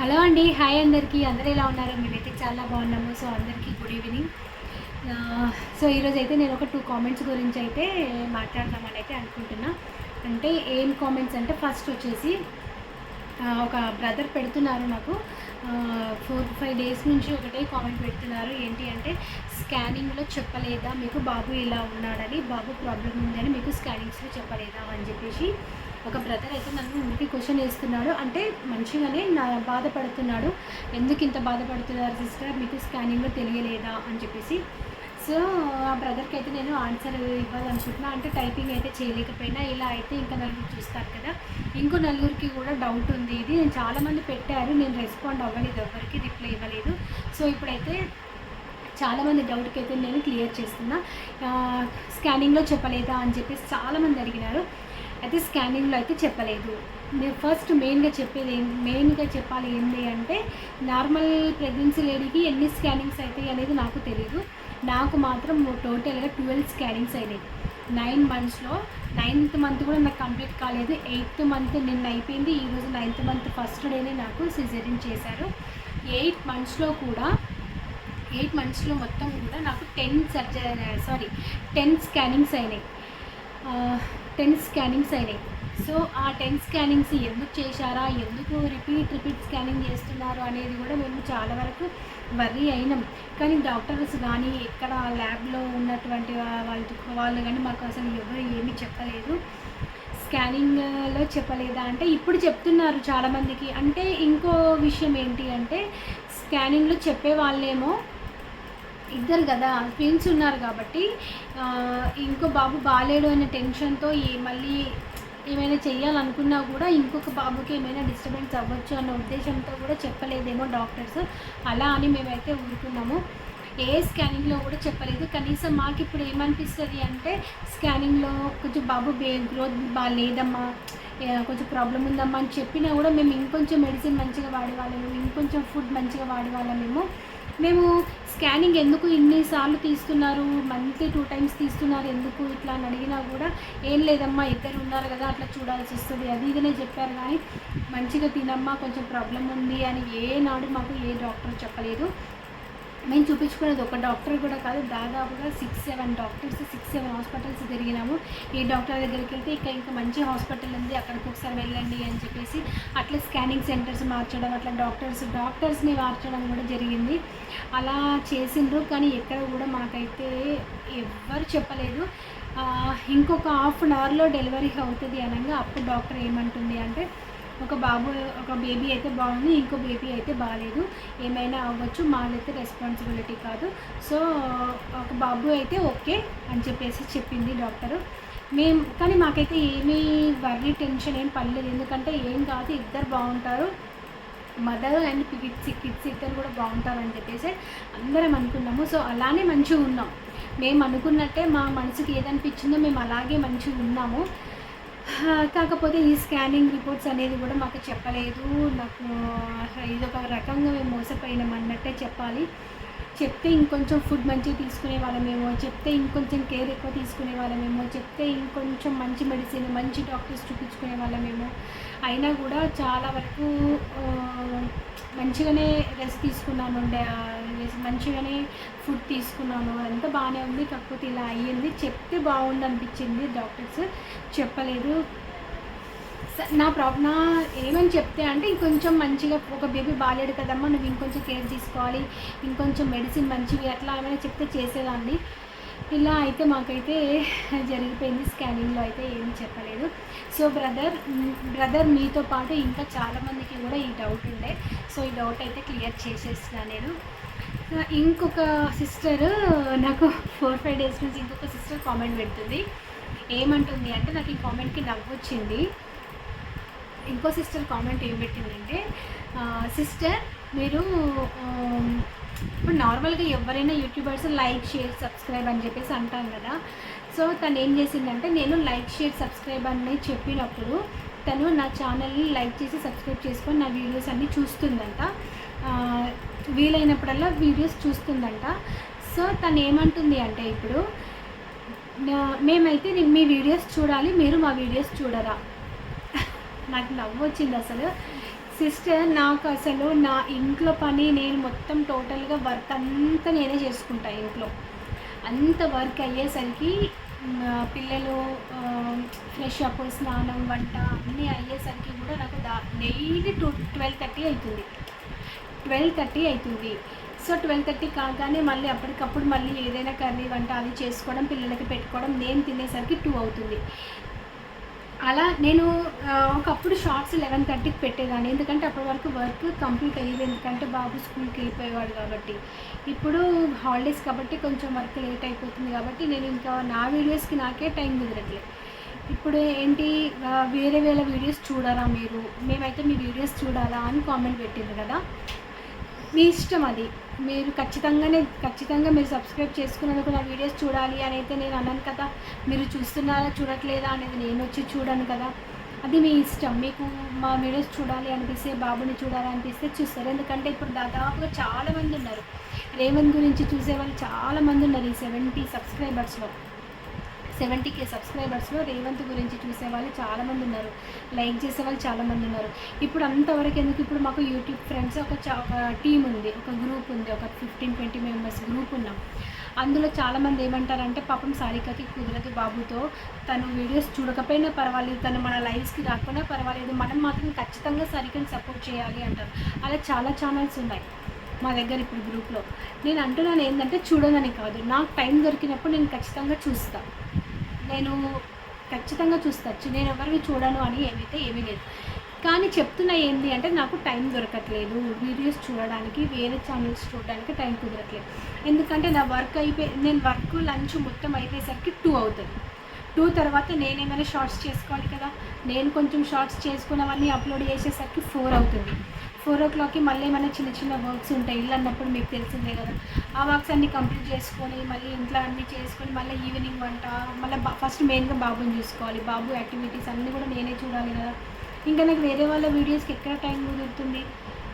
Hello అండి hi అందరికీ. అందరూ ఎలా ఉన్నారు? మేమైతే చాలా బాగున్నాము. సో అందరికీ గుడ్ ఈవినింగ్ సో ఈరోజు అయితే నేను ఒక టూ కామెంట్స్ గురించి అయితే మాట్లాడదామని అయితే అనుకుంటున్నా. అంటే ఏం కామెంట్స్ అంటే ఫస్ట్ వచ్చేసి ఒక బ్రదర్ పెడుతున్నారు నాకు ఫోర్ ఫైవ్ డేస్ నుంచి ఒకటే కామెంట్ పెడుతున్నారు. ఏంటి అంటే స్కానింగ్లో చెప్పలేదా? మీకు బాబు ఇలా ఉన్నాడని బాబు ప్రాబ్లం ఉందని మీకు స్కానింగ్స్లో చెప్పలేదా? అని చెప్పేసి ఒక బ్రదర్ అయితే నన్ను ఇంటికి క్వశ్చన్ వేస్తున్నాడు అంటే మంచిగానే నా బాధపడుతున్నాడు. ఎందుకు ఇంత బాధపడుతున్నారు సిస్టర్ మీకు స్కానింగ్లో తెలియలేదా? అని చెప్పేసి. సో ఆ బ్రదర్కి అయితే నేను ఆన్సర్ ఇవ్వాలనుకుంటున్నా అంటే టైపింగ్ అయితే చేయలేకపోయినా ఇలా అయితే ఇంకా నలుగురు చూస్తారు కదా. ఇంకో నలుగురికి కూడా డౌట్ ఉంది. ఇది నేను చాలామంది పెట్టారు. నేను రెస్పాండ్ అవ్వలేదు. ఎవరికి రిప్లై ఇవ్వలేదు. సో ఇప్పుడైతే చాలామంది డౌట్కి అయితే నేను క్లియర్ చేస్తున్నా. స్కానింగ్లో చెప్పలేదా? అని చెప్పేసి చాలామంది అడిగినారు. అయితే స్కానింగ్లో అయితే చెప్పలేదు. నేను ఫస్ట్ మెయిన్గా చెప్పేది ఏం మెయిన్గా చెప్పాలి ఏంటి అంటే నార్మల్ ప్రెగ్నెన్సీ లేడీకి ఎన్ని స్కానింగ్స్ అవుతాయి అనేది నాకు తెలియదు నాకు మాత్రం టోటల్గా ట్వెల్వ్ స్కానింగ్స్ అయినాయి. నైన్ మంత్స్లో నైన్త్ మంత్ కూడా నాకు కంప్లీట్ కాలేదు. ఎయిత్ మంత్ నిన్న అయిపోయింది. ఈరోజు నైన్త్ మంత్ ఫస్ట్ డేనే నాకు సిజరిన్ చేశారు. ఎయిట్ మంత్స్లో కూడా ఎయిట్ మంత్స్లో మొత్తం కూడా నాకు ten surgery sorry ten scannings అయినాయి. టెన్ స్కానింగ్స్ అయినాయి. సో ఆ టెన్ స్కానింగ్స్ ఎందుకు చేశారా? ఎందుకు రిపీట్ రిపీట్ స్కానింగ్ చేస్తున్నారు అనేది కూడా మేము చాలా వరకు వర్రీ అయినాం. కానీ డాక్టర్స్ కానీ ఎక్కడ ల్యాబ్లో ఉన్నటువంటి వాళ్ళు వాళ్ళు కానీ మాకు అసలు ఎవరు ఏమీ చెప్పలేదు. స్కానింగ్లో చెప్పలేదా అంటే ఇప్పుడు చెప్తున్నారు చాలామందికి అంటే ఇంకో విషయం ఏంటి అంటే స్కానింగ్లో చెప్పే వాళ్ళేమో ఇద్దరు కదా ట్విన్స్ ఉన్నారు కాబట్టి ఇంకో బాబు బాగాలేడు అనే టెన్షన్తో ఈ మళ్ళీ ఏమైనా చేయాలనుకున్నా కూడా ఇంకొక బాబుకి ఏమైనా డిస్టర్బెన్స్ అవ్వచ్చు అన్న ఉద్దేశంతో కూడా చెప్పలేదేమో డాక్టర్స్ అలా అని మేమైతే ఊరుకున్నాము. ఏ స్కానింగ్లో కూడా చెప్పలేదు. కనీసం మాకు ఇప్పుడు ఏమనిపిస్తుంది అంటే స్కానింగ్లో కొంచెం బాబు బే గ్రోత్ బాగా లేదమ్మా కొంచెం ప్రాబ్లం ఉందమ్మా అని చెప్పినా కూడా మేము ఇంకొంచెం మెడిసిన్ మంచిగా వాడేవాళ్ళము ఇంకొంచెం ఫుడ్ మంచిగా వాడేవాళ్ళమేమో మేము. స్కానింగ్ ఎందుకు ఇన్నిసార్లు తీస్తున్నారు మంత్లీ టూ టైమ్స్ తీస్తున్నారు ఎందుకు ఇట్లా అని అడిగినా కూడా ఏం లేదమ్మా ఇద్దరు ఉన్నారు కదా అట్లా చూడాల్సి వస్తుంది. అది ఇదనే చెప్పారు కానీ మంచిగా తినమ్మా కొంచెం ప్రాబ్లం ఉంది అని ఏనాడు మాకు ఏ డాక్టర్ చెప్పలేదు. మేము చూపించుకునేది ఒక డాక్టర్ కూడా కాదు దాదాపుగా six seven doctors six seven hospitals తిరిగినాము. ఈ డాక్టర్ దగ్గరికి వెళ్తే ఇంకా ఇంకా మంచి హాస్పిటల్ ఉంది అక్కడికి ఒకసారి వెళ్ళండి అని చెప్పేసి అట్లా స్కానింగ్ సెంటర్స్ మార్చడం అట్లా డాక్టర్స్ డాక్టర్స్ని మార్చడం కూడా జరిగింది. అలా చేసిండ్రు కానీ ఎక్కడ కూడా మాకైతే ఎవ్వరు చెప్పలేదు. ఇంకొక హాఫ్ అన్ అవర్లో డెలివరీ అవుతుంది అనగా అప్పుడు డాక్టర్ ఏమంటుంది అంటే ఒక బాబు ఒక బేబీ అయితే బాగుంది ఇంకో బేబీ అయితే బాగాలేదు ఏమైనా అవ్వచ్చు మాదైతే రెస్పాన్సిబిలిటీ కాదు. సో ఒక బాబు అయితే ఓకే అని చెప్పేసి చెప్పింది డాక్టరు. మేము కానీ మాకైతే ఏమీ వర్రీ టెన్షన్ ఏం పడలేదు. ఎందుకంటే ఏం కాదు ఇద్దరు బాగుంటారు. మదర్ అండ్ కిడ్స్ కిడ్స్ ఇద్దరు కూడా బాగుంటారని చెప్పేసి అందరం అనుకున్నాము. సో అలానే మంచిగా ఉన్నాం. మేము అనుకున్నట్టే మా మనసుకి ఏదనిపించిందో మేము అలాగే మంచిగా ఉన్నాము. కాకపోతే ఈ స్కానింగ్ రిపోర్ట్స్ అనేది కూడా మాకు చెప్పలేదు. నాకు ఇది ఒక రకంగా మేము మోసపోయినాం అన్నట్టే చెప్పాలి. చెప్తే ఇంకొంచెం ఫుడ్ మంచిగా తీసుకునే వాళ్ళమేమో చెప్తే ఇంకొంచెం కేర్ ఎక్కువ తీసుకునే వాళ్ళమేమో చెప్తే ఇంకొంచెం మంచి మెడిసిన్ మంచి డాక్టర్స్ చూపించుకునే వాళ్ళమేమో. అయినా కూడా చాలా వరకు మంచిగానే రెస్ట్ తీసుకున్నాను ఉండే మంచిగానే ఫుడ్ తీసుకున్నాను. అదంతా బాగానే ఉంది కాకపోతే ఇలా అయ్యింది. చెప్తే బాగుంది అనిపించింది డాక్టర్స్ చెప్పలేదు. నా ప్రాబ్లం నా ఏమని చెప్తే అంటే ఇంకొంచెం మంచిగా ఒక బేబీ బాగాలేడు కదమ్మా నువ్వు ఇంకొంచెం కేర్ తీసుకోవాలి ఇంకొంచెం మెడిసిన్ మంచివి అట్లా ఏమైనా చెప్తే చేసేదాన్ని. ఇలా అయితే మాకైతే జరిగిపోయింది స్కానింగ్లో అయితే ఏమీ చెప్పలేదు. సో బ్రదర్ బ్రదర్ మీతో పాటు ఇంకా చాలామందికి కూడా ఈ డౌట్ ఉండే. సో ఈ డౌట్ అయితే క్లియర్ చేసేసిన నేను. ఇంకొక సిస్టర్ నాకు ఫోర్ ఫైవ్ డేస్ నుంచి ఇంకొక సిస్టర్ కామెంట్ పెడుతుంది. ఏమంటుంది అంటే నాకు ఈ కామెంట్కి నవ్వు వచ్చింది ఇంకో సిస్టర్ కామెంట్ ఏం పెట్టిందంటే సిస్టర్ మీరు ఇప్పుడు నార్మల్గా ఎవరైనా యూట్యూబర్స్ లైక్ షేర్ సబ్స్క్రైబ్ అని చెప్పేసి అంటాం కదా. సో తను ఏం చేసిందంటే నేను లైక్ షేర్ సబ్స్క్రైబ్ అని చెప్పినప్పుడు తను నా ఛానల్ని లైక్ చేసి సబ్స్క్రైబ్ చేసుకొని నా వీడియోస్ అన్నీ చూస్తుందంట. వీలైనప్పుడల్లా వీడియోస్ చూస్తుందంట. సో తను ఏమంటుంది అంటే ఇప్పుడు మేమైతే మీ వీడియోస్ చూడాలి మీరు మా వీడియోస్ చూడరా? నాకు నవ్వు వచ్చింది అసలు. సిస్టర్ నాకు అసలు నా ఇంట్లో పని నేను మొత్తం టోటల్గా వర్క్ అంతా నేనే చేసుకుంటా ఇంట్లో. అంత వర్క్ అయ్యేసరికి పిల్లలు ఫ్రెష్ అప్ స్నానం వంట అన్నీ అయ్యేసరికి కూడా నాకు దా డైలీ టూ ట్వెల్వ్ థర్టీ అవుతుంది ట్వెల్వ్ థర్టీ అవుతుంది సో ట్వెల్వ్ థర్టీ కాగానే మళ్ళీ అప్పటికప్పుడు మళ్ళీ ఏదైనా కర్రీ వంట అది చేసుకోవడం పిల్లలకి పెట్టుకోవడం నేను తినేసరికి టూ అవుతుంది. అలా నేను ఒకప్పుడు షార్ట్స్ లెవెన్ థర్టీకి పెట్టేదాన్ని. ఎందుకంటే అప్పటి వరకు వర్క్ కంప్లీట్ అయ్యేది ఎందుకంటే బాబు స్కూల్కి వెళ్ళిపోయేవాడు కాబట్టి. ఇప్పుడు హాలిడేస్ కాబట్టి కొంచెం వర్క్ లేట్ అయిపోతుంది కాబట్టి నేను ఇంకా నా వీడియోస్కి నాకే టైం కుదరట్లేదు. ఇప్పుడు ఏంటి వేరే వేరే వీడియోస్ చూడాలా మీరు? మేమైతే మీ వీడియోస్ చూడాలా అని కామెంట్ పెట్టింది కదా. మీ ఇష్టం అది. మీరు ఖచ్చితంగానే ఖచ్చితంగా మీరు సబ్స్క్రైబ్ చేసుకున్నందుకు నా వీడియోస్ చూడాలి అని అయితే నేను అన్నాను కదా. మీరు చూస్తున్నారా చూడట్లేదా అనేది నేను వచ్చి చూడను కదా. అది మీ ఇష్టం. మీకు మా వీడియోస్ చూడాలి అనిపిస్తే బాబుని చూడాలి అనిపిస్తే చూస్తారు. ఎందుకంటే ఇప్పుడు దాదాపుగా చాలామంది ఉన్నారు. రేవంత్ గురించి చూసేవాళ్ళు చాలామంది ఉన్నారు ఈ సెవెంటీ సబ్స్క్రైబర్స్లో సెవెంటీ కే సబ్స్క్రైబర్స్లో రేవంత్ గురించి చూసే వాళ్ళు చాలామంది ఉన్నారు. లైక్ చేసే వాళ్ళు చాలామంది ఉన్నారు. ఇప్పుడు అంతవరకు ఎందుకు ఇప్పుడు మాకు యూట్యూబ్ ఫ్రెండ్స్ ఒక చా- ఒక టీం ఉంది ఒక గ్రూప్ ఉంది ఒక ఫిఫ్టీన్ ట్వంటీ మెంబర్స్ గ్రూప్ ఉన్నాం. అందులో చాలామంది ఏమంటారంటే పాపం సారికకి కుదరదు బాబుతో. తను వీడియోస్ చూడకపోయినా పర్వాలేదు తను మన లైవ్స్కి రాకపోయినా పర్వాలేదు. మనం మాత్రం ఖచ్చితంగా సారికని సపోర్ట్ చేయాలి అంటారు. అలా చాలా ఛానల్స్ ఉన్నాయి మా దగ్గర ఇప్పుడు గ్రూప్లో. నేను అంటున్నాను ఏంటంటే చూడనని కాదు. నాకు టైం దొరికినప్పుడు నేను ఖచ్చితంగా చూస్తాను నేను ఖచ్చితంగా చూస్తాను నేను ఎవరిని చూడను అని ఏమైతే ఏమీ లేదు. కానీ చెప్తున్నా ఏంటి అంటే నాకు టైం దొరకట్లేదు. వీడియోస్ చూడడానికి వేరే ఛానల్స్ చూడడానికి టైం కుదరట్లేదు. ఎందుకంటే నా వర్క్ అయిపోయి నేను వర్క్ లంచ్ మొత్తం అయిపోయేసరికి టూ అవుతుంది. టూ తర్వాత నేనేమైనా షార్ట్స్ చేసుకోవాలి కదా? నేను కొంచెం షార్ట్స్ చేసుకున్నవన్నీ అప్లోడ్ చేసేసరికి ఫోర్ అవుతుంది. ఫోర్ ఓ క్లాక్కి మళ్ళీ ఏమైనా చిన్న చిన్న వర్క్స్ ఉంటాయి ఇల్లు అన్నప్పుడు మీకు తెలిసిందే కదా. ఆ వర్క్స్ అన్నీ కంప్లీట్ చేసుకొని మళ్ళీ ఇంట్లో అన్నీ చేసుకొని మళ్ళీ ఈవినింగ్ వంట మళ్ళీ ఫస్ట్ మెయిన్గా బాబుని చూసుకోవాలి. బాబు యాక్టివిటీస్ అన్నీ కూడా నేనే చూడాలి కదా. ఇంకా నాకు వేరే వాళ్ళ వీడియోస్కి ఎక్కడ టైం కుదురుతుంది?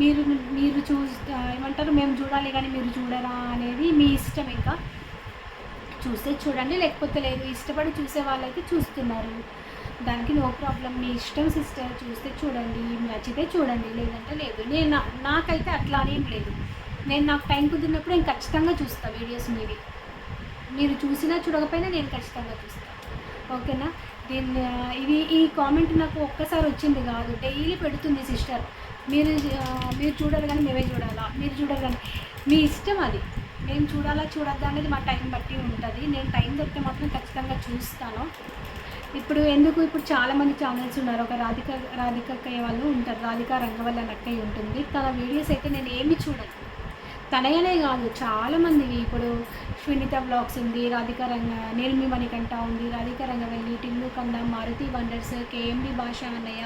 మీరు మీరు చూ ఏమంటారు? మేము చూడాలి కానీ మీరు చూడరా అనేది మీ ఇష్టం ఇంకా. చూస్తే చూడండి లేకపోతే లేదు. ఇష్టపడి చూసే వాళ్ళైతే చూస్తున్నారు. దానికి నో ప్రాబ్లం మీ ఇష్టం సిస్టర్ చూస్తే చూడండి నచ్చితే చూడండి. లేదంటే లేదు. నేను నాకైతే అట్లానేం లేదు. నేను నాకు టైం కుదిరినప్పుడు నేను ఖచ్చితంగా చూస్తాను వీడియోస్ మీవి. మీరు చూసినా చూడకపోయినా నేను ఖచ్చితంగా చూస్తాను ఓకేనా? దీన్ని ఇది ఈ కామెంట్ నాకు ఒక్కసారి వచ్చింది కాదు. డైలీ పెడుతుంది సిస్టర్ మీరు మీరు చూడాలి కానీ మేమే చూడాలా? మీరు చూడాలి కానీ మీ ఇష్టం అది. మేము చూడాలా చూడద్దా అనేది మా టైం బట్టి ఉంటుంది. నేను టైం దొరికితే మాత్రం ఖచ్చితంగా చూస్తాను. ఇప్పుడు ఎందుకు ఇప్పుడు చాలామంది ఛానల్స్ ఉన్నారు. ఒక రాధిక రాధిక అక్కయ్య వాళ్ళు ఉంటారు. రాధిక రంగవల్ల అక్కయ్య ఉంటుంది. తన వీడియోస్ అయితే నేను ఏమి చూడను. తనయనే కాదు చాలామంది ఇప్పుడు సునీత బ్లాగ్స్ ఉంది రాధిక రంగ నేను మీ మణికంఠ ఉంది రాధిక రంగవల్లి టిల్లు కంద మారుతి వండర్స్ కేఎంబి భాష అన్నయ్య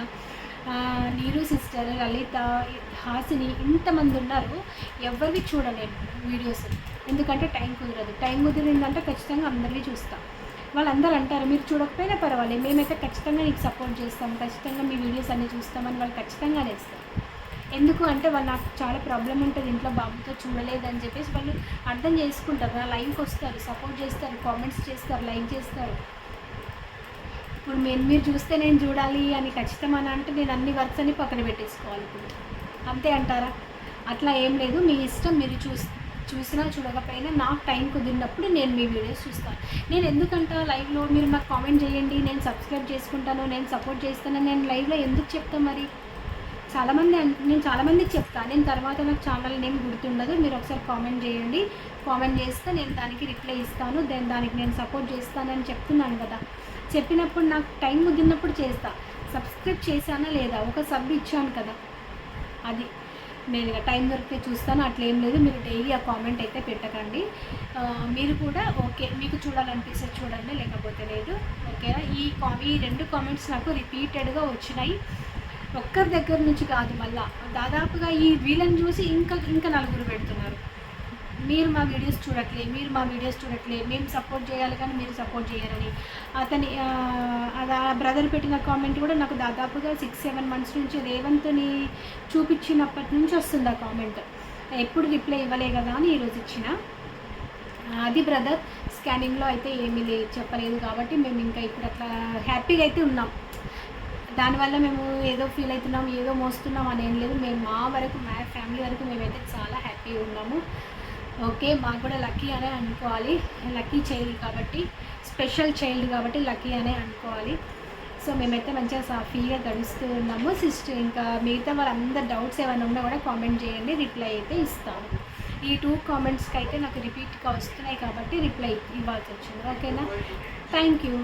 నీరు సిస్టర్ లలిత హాసిని ఇంతమంది ఉన్నారు. ఎవరివి చూడలేదు వీడియోస్ ఎందుకంటే టైం కుదరదు. టైం కుదిరిందంటే ఖచ్చితంగా అందరివి చూస్తాం. వాళ్ళందరూ అంటారు మీరు చూడకపోయినా పర్వాలేదు మేమైతే ఖచ్చితంగా నీకు సపోర్ట్ చేస్తాం ఖచ్చితంగా మీ వీడియోస్ అన్నీ చూస్తామని వాళ్ళు ఖచ్చితంగా చేస్తారు ఎందుకు అంటే వాళ్ళు నాకు చాలా ప్రాబ్లం ఉంటుంది ఇంట్లో బాబుతో చూడలేదని చెప్పేసి వాళ్ళు అర్థం చేసుకుంటారు నా లైవ్కి వస్తారు సపోర్ట్ చేస్తారు కామెంట్స్ చేస్తారు లైక్ చేస్తారు. ఇప్పుడు నేను మీరు చూస్తే నేను చూడాలి అని ఖచ్చితం అని అంటే నేను అన్ని వర్క్స్ అన్ని పక్కన పెట్టేసుకోవాలి ఇప్పుడు. అంతే అంటారా? అట్లా ఏం లేదు మీ ఇష్టం మీరు చూస్తే చూసినా చూడకపోయినా నాకు టైం కుదిరినప్పుడు నేను మీ వీడియోస్ చూస్తాను. నేను ఎందుకంటా లైవ్లో మీరు నాకు కామెంట్ చేయండి నేను సబ్స్క్రైబ్ చేసుకుంటాను నేను సపోర్ట్ చేస్తాను నేను లైవ్లో ఎందుకు చెప్తాను మరి? చాలామంది నేను చాలామందికి చెప్తాను నేను తర్వాత నాకు ఛానల్ నేమ్ గుర్తుండదు మీరు ఒకసారి కామెంట్ చేయండి. కామెంట్ చేస్తే నేను దానికి రిప్లై ఇస్తాను దెన్ దానికి నేను సపోర్ట్ చేస్తానని చెప్తున్నాను కదా. చెప్పినప్పుడు నాకు టైం కుదిరినప్పుడు చేస్తా. సబ్స్క్రైబ్ చేశానా లేదా? ఒక సబ్ ఇచ్చాను కదా. అది. నేను ఇక టైం దొరికితే చూస్తాను. అట్లేం లేదు. మీరు డైలీ ఆ కామెంట్ అయితే పెట్టకండి. మీరు కూడా ఓకే మీకు చూడాలనిపిస్తే చూడండి. లేకపోతే లేదు. ఓకేనా ఈ కా ఈ రెండు కామెంట్స్ నాకు రిపీటెడ్గా వచ్చినాయి. ఒక్కరి దగ్గర నుంచి కాదు మళ్ళా. దాదాపుగా ఈ వీళ్ళని చూసి ఇంకా ఇంకా నలుగురు పెడుతున్నారు. మీరు మా వీడియోస్ చూడట్లే మీరు మా వీడియోస్ చూడట్లే మేము సపోర్ట్ చేయాలి కానీ మీరు సపోర్ట్ చేయరని. అతని ఆ, బ్రదర్ పెట్టిన కామెంట్ కూడా నాకు దాదాపుగా సిక్స్ సెవెన్ మంత్స్ నుంచి రేవంత్ని చూపించినప్పటి నుంచి వస్తుంది ఆ కామెంట్ ఎప్పుడు రిప్లై ఇవ్వలే కదా అని ఈరోజు ఇచ్చిన. అది బ్రదర్ స్కానింగ్లో అయితే ఏమీ లేదు చెప్పలేదు కాబట్టి మేము ఇంకా ఇప్పుడు అట్లా హ్యాపీగా అయితే ఉన్నాం. దానివల్ల మేము ఏదో ఫీల్ అవుతున్నాం ఏదో మోస్తున్నాం అని ఏం లేదు. మేము మా వరకు మా ఫ్యామిలీ వరకు మేమైతే చాలా హ్యాపీగా ఉన్నాము. ఓకే మాకు కూడా లక్కీ అనే అనుకోవాలి. లక్కీ చైల్డ్ కాబట్టి స్పెషల్ చైల్డ్ కాబట్టి లక్కీ అనే అనుకోవాలి. సో మేమైతే మంచిగా సాఫీగా గడుస్తూ ఉన్నాము. సిస్టర్ ఇంకా మిగతా వాళ్ళందరూ డౌట్స్ ఏమైనా ఉన్నా కూడా కామెంట్ చేయండి. రిప్లై అయితే ఇస్తాము. ఈ టూ కామెంట్స్కి అయితే నాకు రిపీట్గా వస్తున్నాయి కాబట్టి రిప్లై ఇవ్వాల్సి వచ్చింది. ఓకేనా థ్యాంక్ యూ